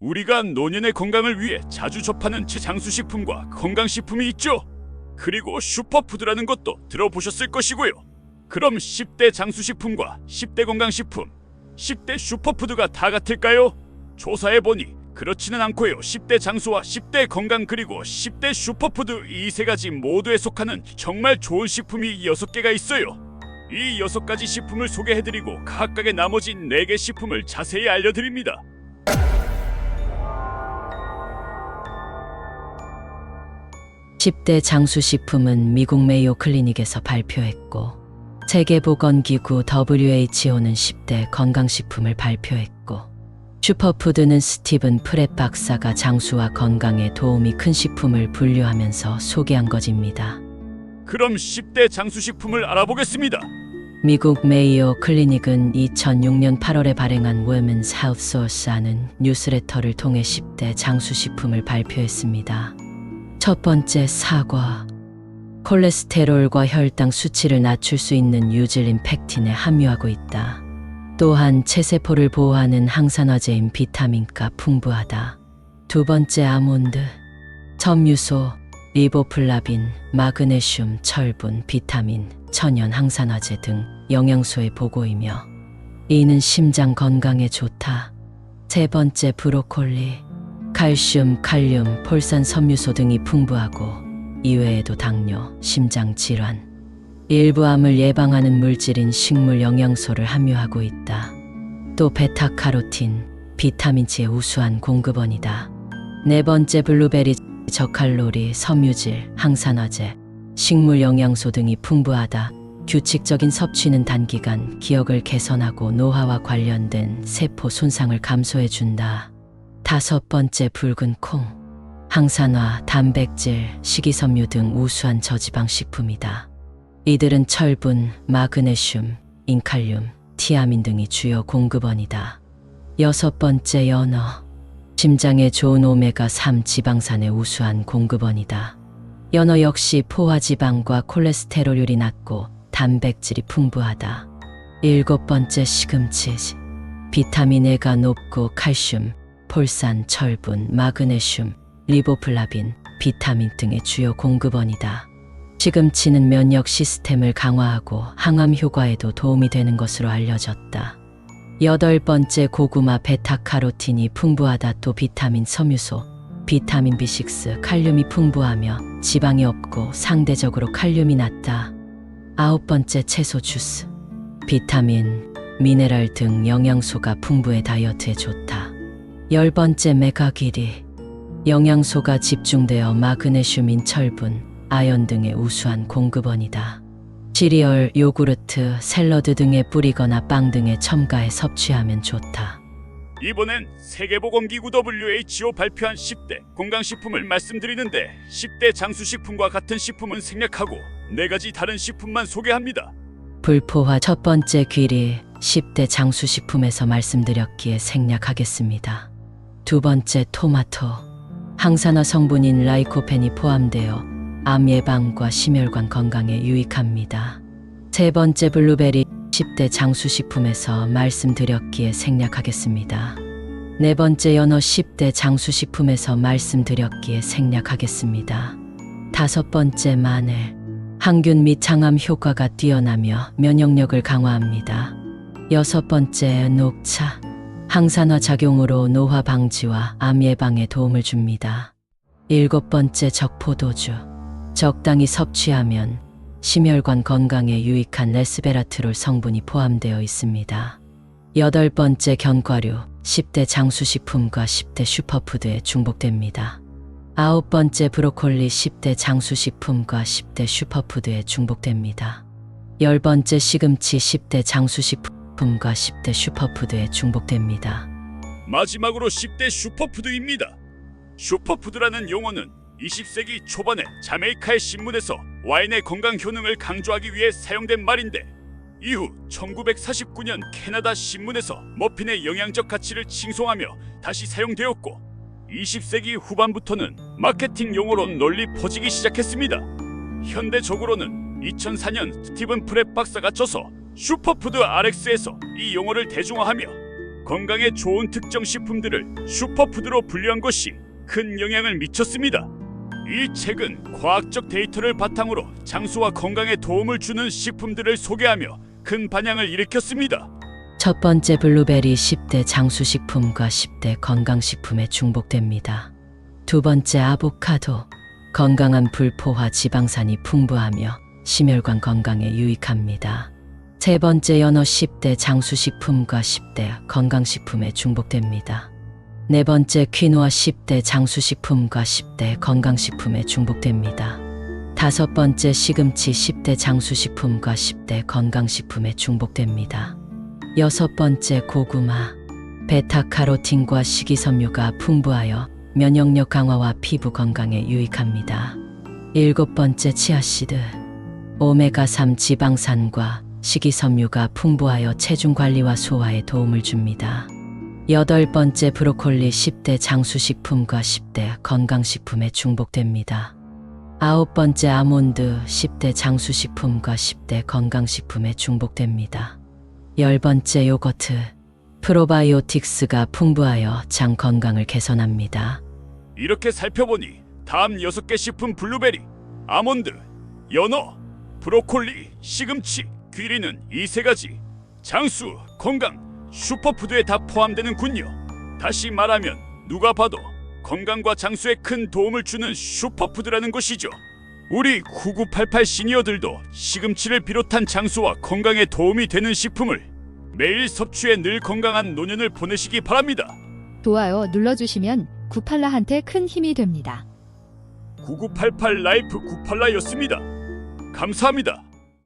우리가 노년의 건강을 위해 자주 접하는 제장수식품과 건강식품이 있죠. 그리고 슈퍼푸드라는 것도 들어보셨을 것이고요. 그럼 10대 장수식품과 10대 건강식품, 10대 슈퍼푸드가 다 같을까요? 조사해보니 그렇지는 않고요. 10대 장수와 10대 건강 그리고 10대 슈퍼푸드 이 세 가지 모두에 속하는 정말 좋은 식품이 6개가 있어요. 이 6가지 식품을 소개해드리고 각각의 나머지 4개 식품을 자세히 알려드립니다. 십대 장수식 품은 미국 메이오 클리닉에서 발표했고 세계보건기구 WHO는 10대 건강식품을 발표했고 슈퍼푸드는 스티븐 프렛 박사가 장수와 건강에 도움이 큰 식품을 분류하면서 소개한 것입니다. 그럼 10대 장수식품을 알아보겠습니다. 미국 메이오 클리닉은 2006년 8월에 발행한 Women's Health Source라는 뉴스레터를 통해 10대 장수식품을 발표했습니다. 첫 번째 사과. 콜레스테롤과 혈당 수치를 낮출 수 있는 유질린 팩틴에 함유하고 있다. 또한 체세포를 보호하는 항산화제인 비타민가 풍부하다. 두 번째 아몬드. 섬유소, 리보플라빈, 마그네슘, 철분, 비타민, 천연 항산화제 등 영양소의 보고이며 이는 심장 건강에 좋다. 세 번째 브로콜리, 칼슘, 칼륨, 폴산 섬유소 등이 풍부하고 이외에도 당뇨, 심장 질환, 일부 암을 예방하는 물질인 식물 영양소를 함유하고 있다. 또 베타카로틴, 비타민C의 우수한 공급원이다. 네 번째 블루베리 저칼로리, 섬유질, 항산화제, 식물 영양소 등이 풍부하다. 규칙적인 섭취는 단기간 기억을 개선하고 노화와 관련된 세포 손상을 감소해 준다. 다섯 번째 붉은 콩. 항산화, 단백질, 식이섬유 등 우수한 저지방 식품이다. 이들은 철분, 마그네슘, 인칼륨, 티아민 등이 주요 공급원이다. 여섯 번째 연어. 심장에 좋은 오메가3 지방산의 우수한 공급원이다. 연어 역시 포화지방과 콜레스테롤률이 낮고 단백질이 풍부하다. 일곱 번째 시금치. 비타민 A가 높고 칼슘, 폴산, 철분, 마그네슘, 리보플라빈, 비타민 등의 주요 공급원이다. 시금치는 면역 시스템을 강화하고 항암 효과에도 도움이 되는 것으로 알려졌다. 여덟 번째 고구마 베타카로틴이 풍부하다 또 비타민 섬유소, 비타민 B6, 칼륨이 풍부하며 지방이 없고 상대적으로 칼륨이 낮다. 아홉 번째 채소 주스, 비타민, 미네랄 등 영양소가 풍부해 다이어트에 좋다. 열 번째 메가기리, 영양소가 집중되어 마그네슘인 철분, 아연 등의 우수한 공급원이다. 시리얼, 요구르트, 샐러드 등에 뿌리거나 빵 등에 첨가해 섭취하면 좋다. 이번엔 세계보건기구 WHO 발표한 10대 건강식품을 말씀드리는데 10대 장수식품과 같은 식품은 생략하고 네 가지 다른 식품만 소개합니다. 불포화 첫 번째 귀리 10대 장수식품에서 말씀드렸기에 생략하겠습니다. 두 번째 토마토 항산화 성분인 라이코펜이 포함되어 암 예방과 심혈관 건강에 유익합니다. 세 번째 블루베리 10대 장수식품에서 말씀드렸기에 생략하겠습니다. 네 번째 연어 10대 장수식품에서 말씀드렸기에 생략하겠습니다. 다섯 번째 마늘 항균 및 장암 효과가 뛰어나며 면역력을 강화합니다. 여섯 번째 녹차 항산화 작용으로 노화 방지와 암 예방에 도움을 줍니다. 일곱 번째 적포도주 적당히 섭취하면 심혈관 건강에 유익한 레스베라트롤 성분이 포함되어 있습니다. 여덟 번째 견과류 10대 장수식품과 10대 슈퍼푸드에 중복됩니다. 아홉 번째 브로콜리 10대 장수식품과 10대 슈퍼푸드에 중복됩니다. 열 번째 시금치 10대 장수식품 과 10대 슈퍼푸드에 중복됩니다. 마지막으로 10대 슈퍼푸드입니다. 슈퍼푸드라는 용어는 20세기 초반에 자메이카의 신문에서 와인의 건강 효능을 강조하기 위해 사용된 말인데 이후 1949년 캐나다 신문에서 머핀의 영양적 가치를 칭송하며 다시 사용되었고 20세기 후반부터는 마케팅 용어로 널리 퍼지기 시작했습니다. 현대적으로는 2004년 스티븐 프렛 박사가 써서 슈퍼푸드 RX에서 이 용어를 대중화하며 건강에 좋은 특정 식품들을 슈퍼푸드로 분류한 것이 큰 영향을 미쳤습니다. 이 책은 과학적 데이터를 바탕으로 장수와 건강에 도움을 주는 식품들을 소개하며 큰 반향을 일으켰습니다. 첫 번째 블루베리 10대 장수식품과 10대 건강식품에 중복됩니다. 두 번째 아보카도 건강한 불포화 지방산이 풍부하며 심혈관 건강에 유익합니다. 세 번째 연어 10대 장수식품과 10대 건강식품에 중복됩니다. 네 번째 퀴노아 10대 장수식품과 10대 건강식품에 중복됩니다. 다섯 번째 시금치 10대 장수식품과 10대 건강식품에 중복됩니다. 여섯 번째 고구마 베타카로틴과 식이섬유가 풍부하여 면역력 강화와 피부 건강에 유익합니다. 일곱 번째 치아씨드 오메가3 지방산과 식이섬유가 풍부하여 체중 관리와 소화에 도움을 줍니다. 여덟 번째 브로콜리 10대 장수식품과 10대 건강식품에 중복됩니다. 아홉 번째 아몬드 10대 장수식품과 10대 건강식품에 중복됩니다. 열 번째 요거트 프로바이오틱스가 풍부하여 장 건강을 개선합니다. 이렇게 살펴보니 다음 여섯 개 식품 블루베리, 아몬드, 연어, 브로콜리, 시금치, 귀리는 이 세 가지 장수, 건강, 슈퍼푸드에 다 포함되는군요. 다시 말하면 누가 봐도 건강과 장수에 큰 도움을 주는 슈퍼푸드라는 것이죠. 우리 9988 시니어들도 시금치를 비롯한 장수와 건강에 도움이 되는 식품을 매일 섭취해 늘 건강한 노년을 보내시기 바랍니다. 좋아요 눌러주시면 구팔라한테 큰 힘이 됩니다. 9988 라이프 98라였습니다. 감사합니다.